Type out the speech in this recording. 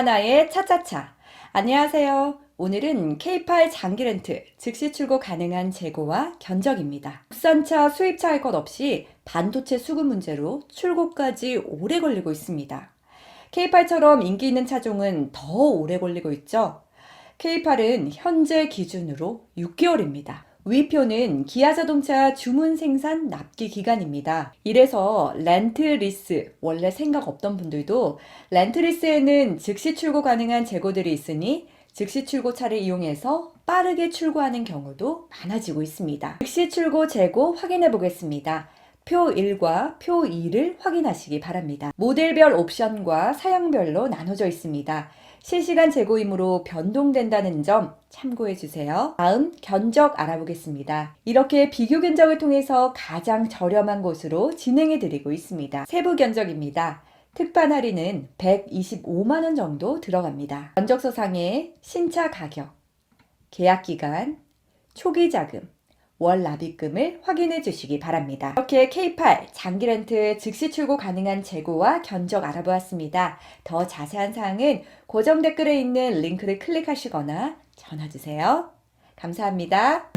하나의 차차차. 안녕하세요. 오늘은 K8 장기 렌트 즉시 출고 가능한 재고와 견적입니다. 국산차 수입차 할 것 없이 반도체 수급 문제로 출고까지 오래 걸리고 있습니다. K8처럼 인기 있는 차종은 더 오래 걸리고 있죠. K8은 현재 기준으로 6개월입니다. 위표는 기아 자동차 주문 생산 납기 기간입니다. 이래서 렌트 리스 원래 생각 없던 분들도 렌트 리스에는 즉시 출고 가능한 재고들이 있으니 즉시 출고차를 이용해서 빠르게 출고하는 경우도 많아지고 있습니다. 즉시 출고 재고 확인해 보겠습니다. 표 1과 표 2를 확인하시기 바랍니다. 모델별 옵션과 사양별로 나눠져 있습니다. 실시간 재고이므로 변동된다는 점 참고해 주세요. 다음 견적 알아보겠습니다. 이렇게 비교 견적을 통해서 가장 저렴한 곳으로 진행해 드리고 있습니다. 세부 견적입니다. 특판 할인은 125만 원 정도 들어갑니다. 견적서상에 신차 가격, 계약 기간, 초기 자금, 월 납입금을 확인해 주시기 바랍니다. 이렇게 K8 장기 렌트 즉시 출고 가능한 재고와 견적 알아보았습니다. 더 자세한 사항은 고정 댓글에 있는 링크를 클릭하시거나 전화 주세요. 감사합니다.